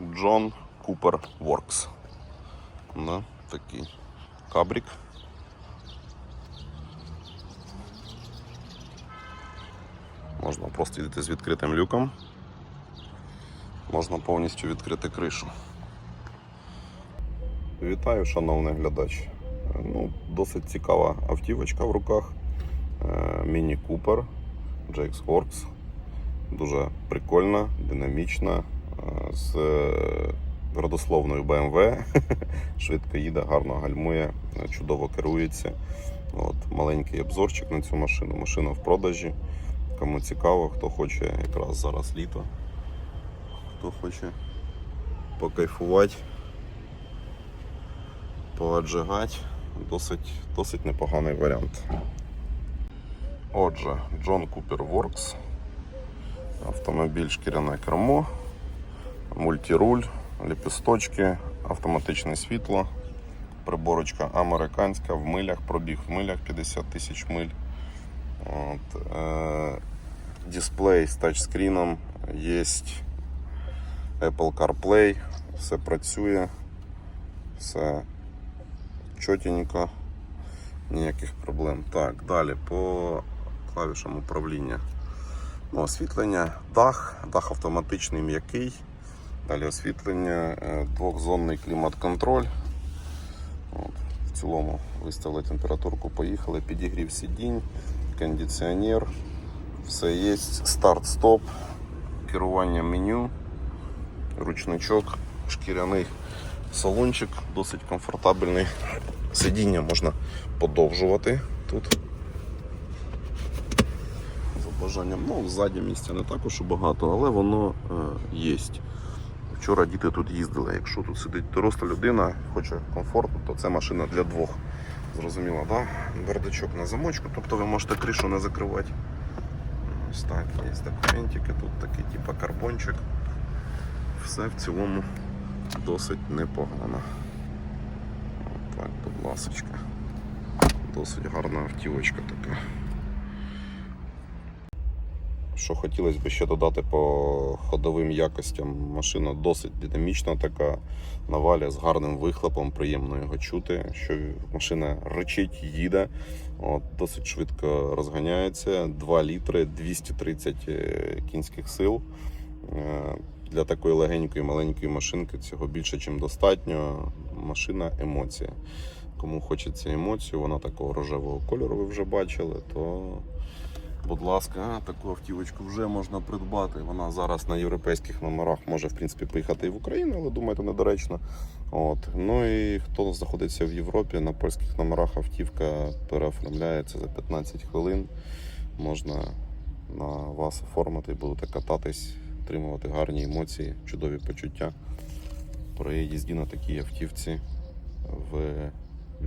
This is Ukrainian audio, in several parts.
John Cooper Works. Да, такий кабрік. Можна просто йти з відкритим люком. Можна повністю відкрити кришу. Вітаю, шановний глядач. Ну, досить цікава автівочка в руках. Е, Міні Купер JX Works. Дуже прикольна, динамічна, з е, родословною BMW. Швидко їде, гарно гальмує, е, чудово керується. От, маленький обзорчик на цю машину. Машина в продажі. Кому цікаво, хто хоче якраз зараз літо, хто хоче покайфувати, поаджигати, досить, досить непоганий варіант. Отже, John Cooper Works, автомобіль шкіряне кермо, мультируль, ліпісточки, автоматичне світло, приборочка американська в милях, пробіг в милях 50 тисяч миль. От, е, дисплей з тачскріном, є Apple CarPlay, все працює, все чотенько, ніяких проблем. Так, далі по клавішам управління. Ну, освітлення, дах, дах автоматичний м'який. Далі освітлення, е, двохзонний клімат-контроль. В цілому виставили температурку, поїхали, підігрів сидінь, кондиціонер, все є, старт-стоп, керування меню, ручничок, шкіряний салончик, досить комфортабельний. Сидіння можна подовжувати тут. За бажанням. Ну, ззаді місця не також багато, але воно е, є. Вчора діти тут їздили. Якщо тут сидить доросла людина, хоче комфортно, то це машина для двох. Зрозуміло, так? Да? Бардачок на замочку, тобто ви можете кришу не закривати. Ось так, є документики, тут такий типу карбончик. Все в цілому досить непогано. Так, будь ласочка. Досить гарна автівочка така. Що хотілося б ще додати по ходовим якостям. Машина досить динамічна, така навалі з гарним вихлопом, приємно його чути. Що машина речить, їде, от, досить швидко розганяється. 2 літри, 230 е, кінських сил. Е, Для такої легенької маленької машинки цього більше, ніж достатньо. Машина емоція. Кому хочеться емоцію, вона такого рожевого кольору ви вже бачили, то Будь ласка, таку автівочку вже можна придбати. Вона зараз на європейських номерах може в принципі поїхати і в Україну, але думаю, це недоречно. От. Ну і хто знаходиться в Європі, на польських номерах автівка переоформляється за 15 хвилин. Можна на вас оформити будете кататись, отримувати гарні емоції, чудові почуття при їзді на такій автівці в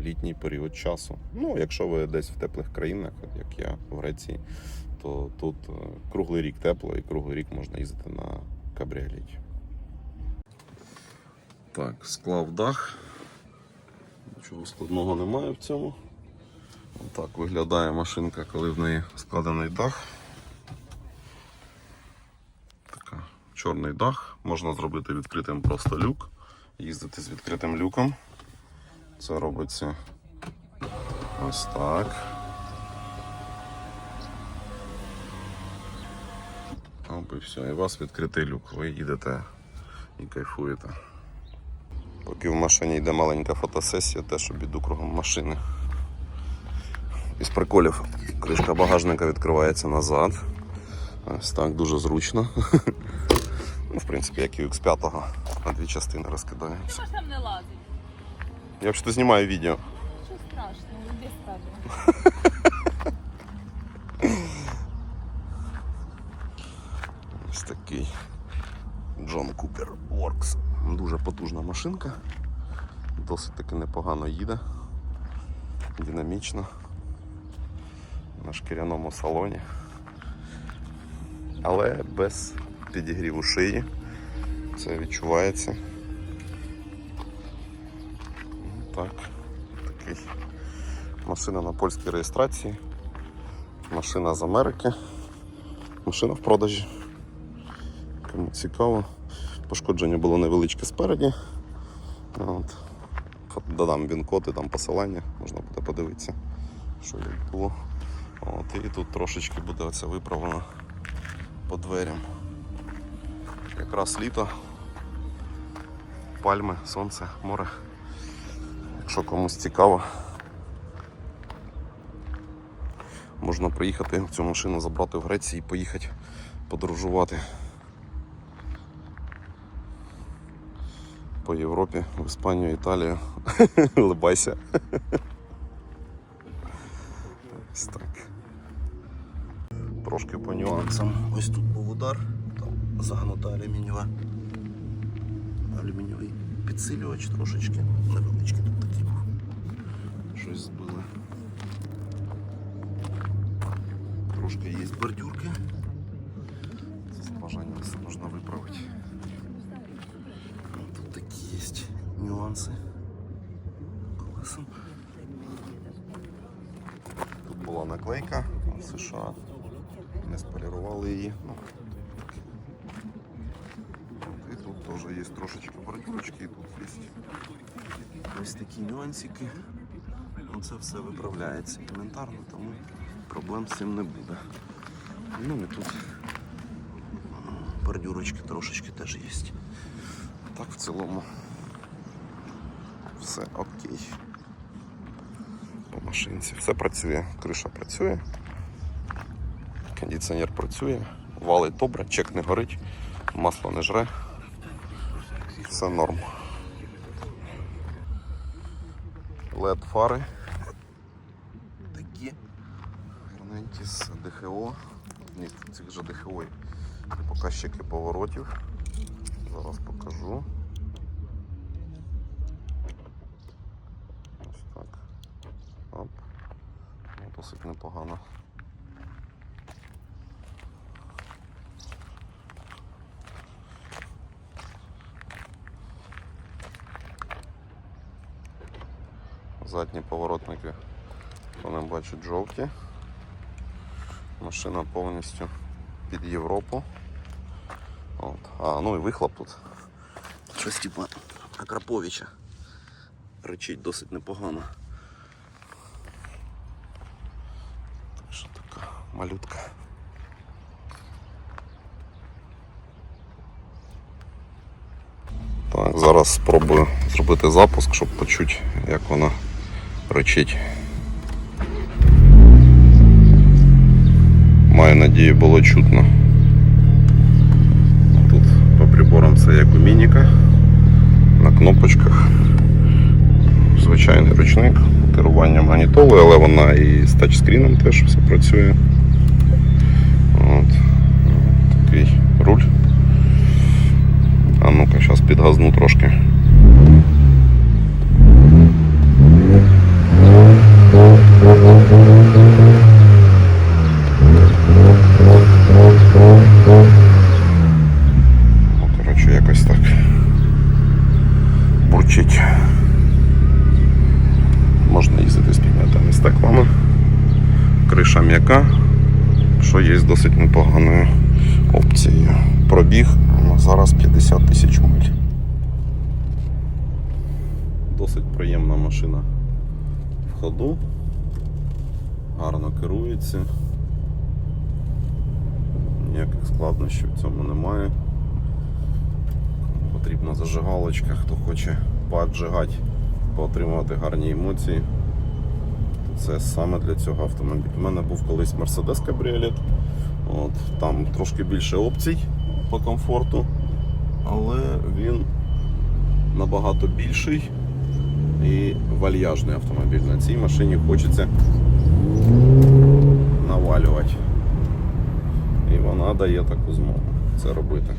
літній період часу. Ну, якщо ви десь в теплих країнах, як я в Греції, то тут е, круглий рік тепло і круглий рік можна їздити на кабріолеті. Так, склав дах. Нічого складного немає в цьому. Так виглядає машинка, коли в неї складений дах. Така, чорний дах. Можна зробити відкритим просто люк, їздити з відкритим люком. Це робиться ось так. Оп, і все. І у вас відкритий люк. Ви їдете і кайфуєте. Поки в машині йде маленька фотосесія, теж обіду кругом машини. Із приколів кришка багажника відкривається назад. Ось так дуже зручно. Ну, в принципі, як і у X5 на дві частини розкидається. Чого ж там не лазить? Я взагалі знімаю відео. Що страшного, без скажемо. Ось такий John Cooper Works. Дуже потужна машинка. Досить таки непогано їде. Динамічно. На шкіряному салоні. Але без підігріву шиї. Це відчувається. Так, такий. Машина на польській реєстрації. Машина з Америки. Машина в продажі. Кому цікаво, Пошкодження було невеличке спереді. От. Додам він-код і там посилання, можна буде подивитися, що як було. От, і тут трошечки буде оце виправлено по дверям. Якраз літо, пальми, сонце, море. Якщо комусь цікаво, можна приїхати цю машину забрати в Греції і поїхати подорожувати по Європі, в Іспанію, Італію. Либайся. Ось так. Трошки по нюансам. Ось тут був удар, там загнута алюмінієва. Алюмінієвий підсилювач трошечки. Невеличкий тут такий був. Щось збили. Трошки є бордюрки. Це з бажанням все можна виправити. Тут такі є нюанси. Колесом. Тут була наклейка в США. Не сполірували її. Ну, От, і тут теж є трошечки бордюрочки, тут є ось такі нюансики. Ну, це все виправляється елементарно, тому проблем з цим не буде. Ну і тут м, бордюрочки трошечки теж є. Так в цілому все окей. По машинці. Все працює, криша працює, кондиціонер працює, валить добре, чек не горить, масло не жре. Все норм. LED фари. Такі гарненькі з ДХО. Ні, цих же ДХО. і Показчики поворотів. Зараз покажу. Ось так. Оп. Досить непогано. Задні поворотники, вони бачать жовті. Машина повністю під Європу. От. А, ну і вихлоп тут. Щось типа Акраповича. Речить досить непогано. Що така малютка. Так, зараз спробую зробити запуск, щоб почути, як вона речить. Маю надію, було чутно. Тут по приборам все як у мініка. На кнопочках. Звичайний ручник, керування магнітолою, але вона і з тачскріном теж все працює. От. Такий руль. А ну-ка, зараз підгазну трошки. Ну, коротше, якось так. Бурчить. Можна їздити з піднятими стеклами. Криша м'яка, що є досить непоганою опцією. Пробіг зараз 50 тисяч миль. Досить приємна машина ходу. Гарно керується. Ніяких складнощів в цьому немає. Потрібна зажигалочка, хто хоче поджигати, поотримувати гарні емоції. Це саме для цього автомобіля. У мене був колись Mercedes Cabriolet. От, там трошки більше опцій по комфорту, але він набагато більший і вальяжний автомобіль. На цій машині хочеться навалювати. І вона дає таку змогу це робити.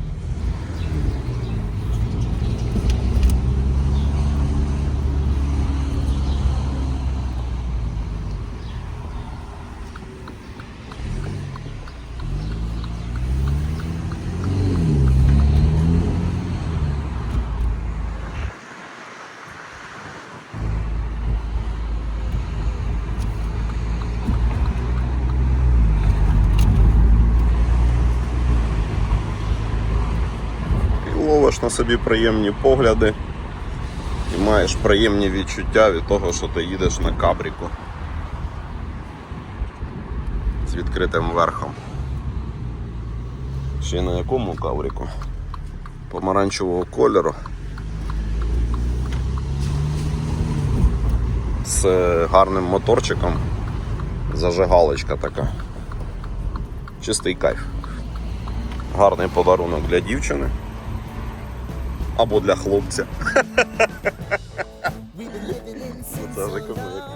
Ловиш на собі приємні погляди і маєш приємні відчуття від того, що ти їдеш на кабріку з відкритим верхом. Ще на якому кабріку? Помаранчевого кольору. З гарним моторчиком. Зажигалочка така. Чистий кайф. Гарний подарунок для дівчини. Або для хлопця. Це вже кому як,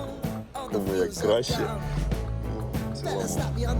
кому як краще. В цілому Stop me on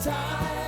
time.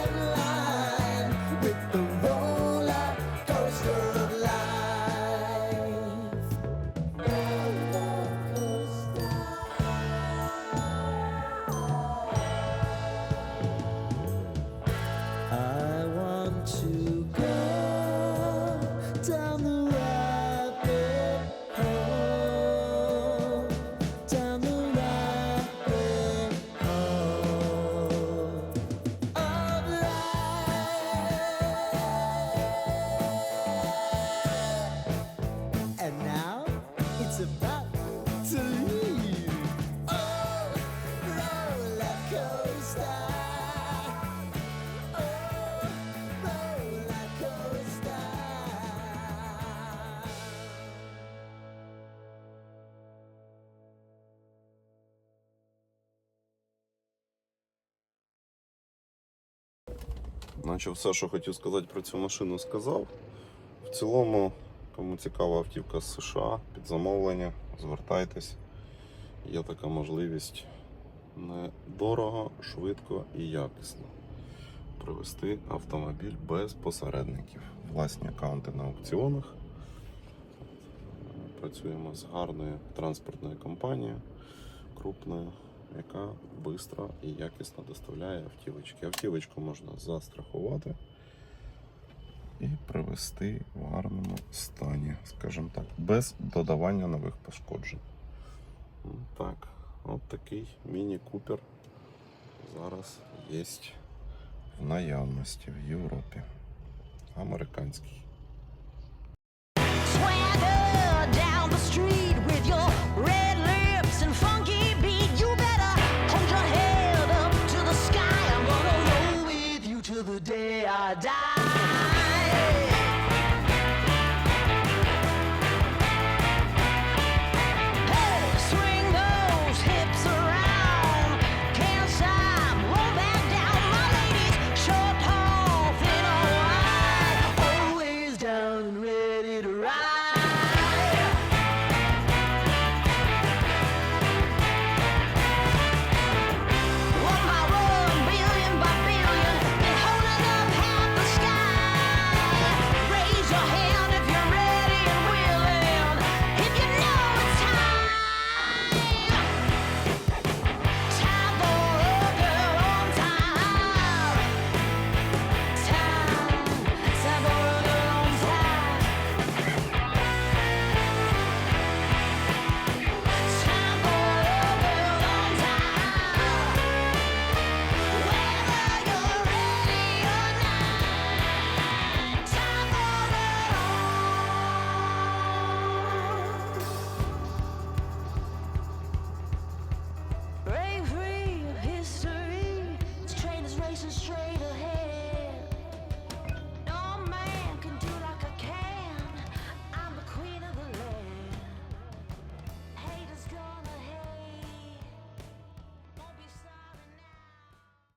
Наче все, що хотів сказати про цю машину, сказав. В цілому, кому цікава автівка з США, під замовлення, звертайтесь. Є така можливість недорого, швидко і якісно привезти автомобіль без посередників. Власні аккаунти на аукціонах. Працюємо з гарною транспортною компанією, крупною, яка швидко і якісно доставляє автівочки. Автівочку можна застрахувати і привезти в гарному стані, скажімо так, без додавання нових пошкоджень. Так, от такий міні-купер зараз є в наявності в Європі. Американський. die.